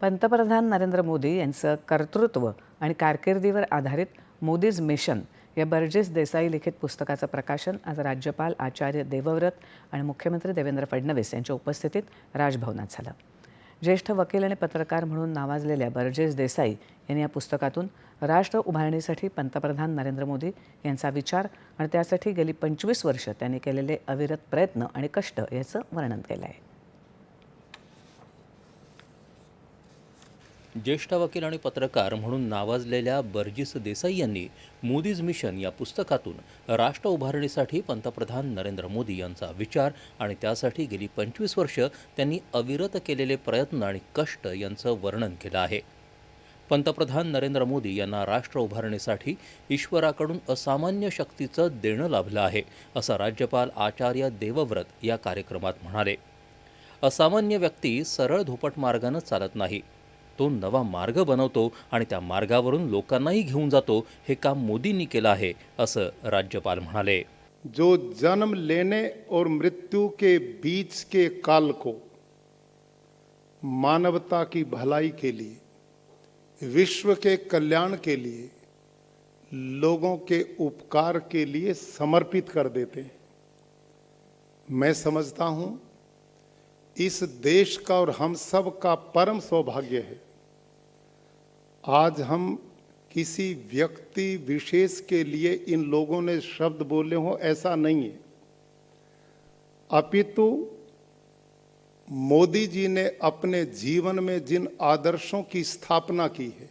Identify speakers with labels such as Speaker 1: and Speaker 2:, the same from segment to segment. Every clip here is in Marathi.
Speaker 1: पंतप्रधान नरेंद्र मोदी यांचं कर्तृत्व आणि कारकिर्दीवर आधारित मोदीज मिशन या बर्जेस देसाई लिखित पुस्तकाचं प्रकाशन आज राज्यपाल आचार्य देवव्रत आणि मुख्यमंत्री देवेंद्र फडणवीस यांच्या उपस्थितीत राजभवनात झालं. ज्येष्ठ वकील आणि पत्रकार म्हणून नावाजलेल्या बर्जेस देसाई यांनी या पुस्तकातून राष्ट्र उभारणीसाठी पंतप्रधान नरेंद्र मोदी यांचा विचार आणि त्यासाठी गेली पंचवीस वर्ष त्यांनी केलेले अविरत प्रयत्न आणि कष्ट याचं वर्णन केलं आहे.
Speaker 2: ज्येष्ठ वकील आणि पत्रकार म्हणून नावाजलेल्या बर्जिस देसाई यांनी मोदीज मिशन या पुस्तकातून राष्ट्र उभारणीसाठी पंतप्रधान नरेंद्र मोदी यांचा विचार आणि त्यासाठी गेली पंचवीस वर्ष त्यांनी अविरत केलेले प्रयत्न आणि कष्ट यांचं वर्णन केलं आहे. पंतप्रधान नरेंद्र मोदी यांना राष्ट्र उभारणीसाठी ईश्वराकडून असामान्य शक्तीचं देणं लाभलं आहे असं राज्यपाल आचार्य देवव्रत या कार्यक्रमात म्हणाले. असामान्य व्यक्ती सरळ धोपट मार्गानं चालत नाही. तो नवा मार्ग बनवतो आणि त्या मार्गावरून लोकांनाही घेऊन जातो हे काम मोदींनी केलं आहे, असं राज्यपाल म्हणाले.
Speaker 3: जो जन्म लेने और मृत्यु के बीच के काल को मानवता की भलाई के लिए, विश्व के कल्याण के लिए, लोगों के उपकार के लिए समर्पित कर देते हैं। मैं समझता हूँ, इस देश का और हम सब का परम सौभाग्य है। आज हम किसी व्यक्ति विशेष के लिए इन लोगों ने शब्द बोले हो, ऐसा नहीं है। अपितु मोदी जी ने अपने जीवन में जिन आदर्शों की स्थापना की है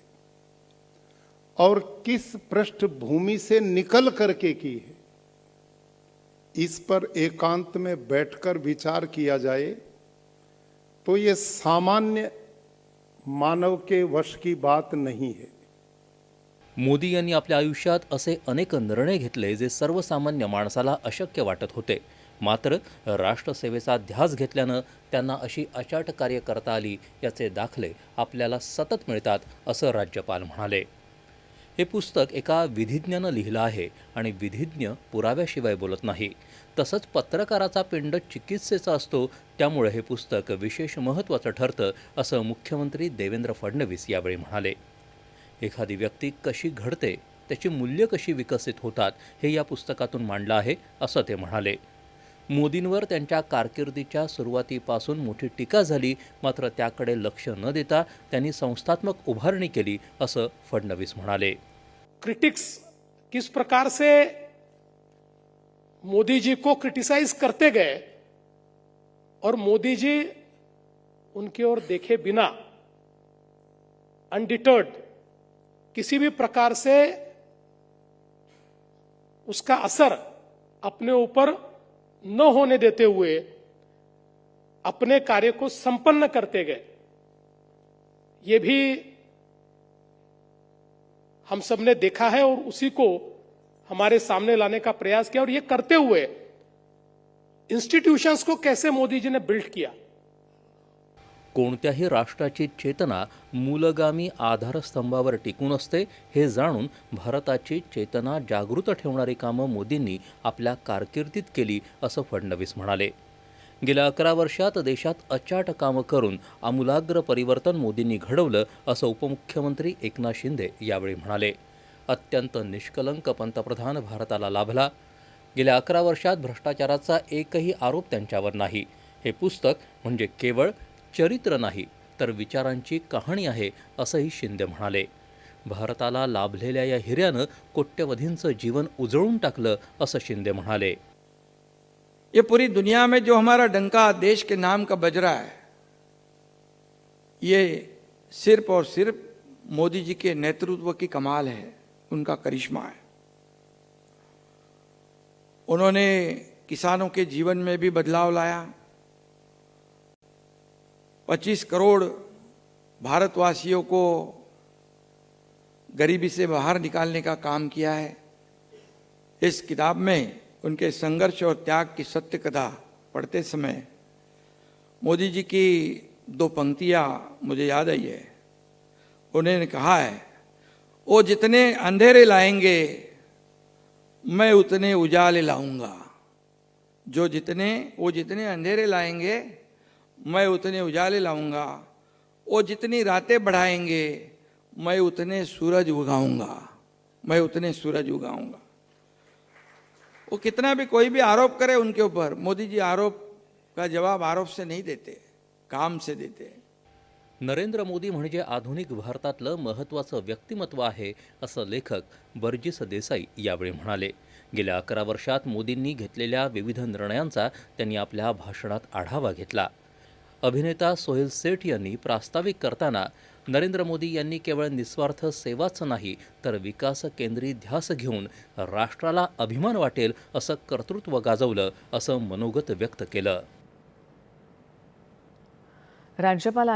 Speaker 3: और किस पृष्ठभूमि से निकल करके की है, इस पर एकांत में बैठकर विचार किया जाए तो ये सामान्य मानव के वश की बात नहीं है।
Speaker 2: मोदी यांनी आपल्या आयुष्यात असे अनेक निर्णय घेतले जे सर्वसामान्य माणसाला अशक्य वाटत होते. मात्र राष्ट्रसेवेचा ध्यास घेतल्यानं त्यांना अशी अचाट कार्य करता आली याचे दाखले आपल्याला सतत मिळतात असं राज्यपाल म्हणाले. हे पुस्तक एका विधिज्ञानं लिहिलं आहे आणि विधिज्ञ पुराव्याशिवाय बोलत नाही. तसंच पत्रकाराचा पिंड चिकित्सेचा असतो त्यामुळे हे पुस्तक विशेष महत्त्वाचं ठरतं असं मुख्यमंत्री देवेंद्र फडणवीस यावेळी म्हणाले. एखादी व्यक्ती कशी घडते त्याची मूल्य कशी विकसित होतात हे या पुस्तकातून मांडलं आहे असं ते म्हणाले. मोदींवर त्यांच्या कारकिर्दीच्या सुरुवातीपासून मोठी टीका झाली मात्र त्याकडे लक्ष न देता त्यांनी संस्थात्मक उभारणी केली असं फडणवीस म्हणाले.
Speaker 4: क्रिटिक्स किस प्रकार से मोदी जी को क्रिटिसाइज करते गए और मोदी जी उनकी ओर देखे बिना अनडिटर्ड किसी भी प्रकार से उसका असर अपने ऊपर न होने देते हुए अपने कार्य को संपन्न करते गए। ये भी हम सबने देखा है और उसी को हमारे सामने लाने का प्रयास किया और ये करते हुए इंस्टीट्यूशंस को कैसे मोदी जी ने बिल्ड किया?
Speaker 2: कोणत्याही राष्ट्राची चेतना मूलगामी आधारस्तंभावर टिकून असते हे जाणून भारताची चेतना जागृत ठेवणारी कामं मोदींनी आपल्या कारकिर्दीत केली असं फडणवीस म्हणाले. गेल्या अकरा वर्षात देशात अचाट कामं करून आमूलाग्र परिवर्तन मोदींनी घडवलं असं उपमुख्यमंत्री एकनाथ शिंदे यावेळी म्हणाले. अत्यंत निष्कलंक पंतप्रधान भारताला लाभला. गेल्या अकरा वर्षात भ्रष्टाचाराचा एकही आरोप त्यांच्यावर नाही. हे पुस्तक म्हणजे केवळ चरित्र नाही, तर विचारांची कहाणी आहे, असंही शिंदे म्हणाले. भारताला लाभलेल्या या हिऱ्यानं कोट्यवधींचं जीवन उजळून टाकलं, असं शिंदे म्हणाले.
Speaker 5: ये पूरी दुनिया में जो हमारा डंका देश के नाम का बज रहा है, ये सिर्फ़ और सिर्फ़ मोदी जी के नेतृत्व की कमाल है, उनका करिश्मा है। उन्होंने किसानों के जीवन में भी बदलाव लाया 25 करोड़ भारतवासियों को गरीबी से बाहर निकालने का काम किया है। इस किताब में उनके संघर्ष और त्याग की सत्य कथा पढ़ते समय मोदी जी की दो पंक्तियाँ मुझे याद आई है। उन्होंने कहा है वो जितने अंधेरे लाएँगे, मैं उतने उजाले लाऊँगा। जो जितने, वो जितने अंधेरे लाएँगे मैं उतने उजाले लाऊंगा वो जितनी रातें बढ़ाएंगे मैं उतने सूरज उगाऊंगा मैं उतने सूरज उगाऊंगा। वो कितना भी कोई भी आरोप करे उनके ऊपर मोदी जी आरोप का जवाब आरोप से नहीं देते काम से देते
Speaker 2: नरेंद्र मोदी म्हणजे आधुनिक भारतातलं महत्त्वाचं व्यक्तिमत्व आहे असं लेखक बर्जिस देसाई यावेळी म्हणाले. गेल्या अकरा वर्षात मोदींनी घेतलेल्या विविध निर्णयांचा त्यांनी आपल्या भाषणात आढावा घेतला. अभिनेता सोहेल सेठ यांनी प्रास्ताविक करताना नरेंद्र मोदी यांनी केवळ निस्वार्थ सेवाच नाही तर विकास केंद्री ध्यास घेऊन राष्ट्राला अभिमान वाटेल असं कर्तृत्व गाजवलं असं मनोगत व्यक्त केलं.
Speaker 1: राज्यपाल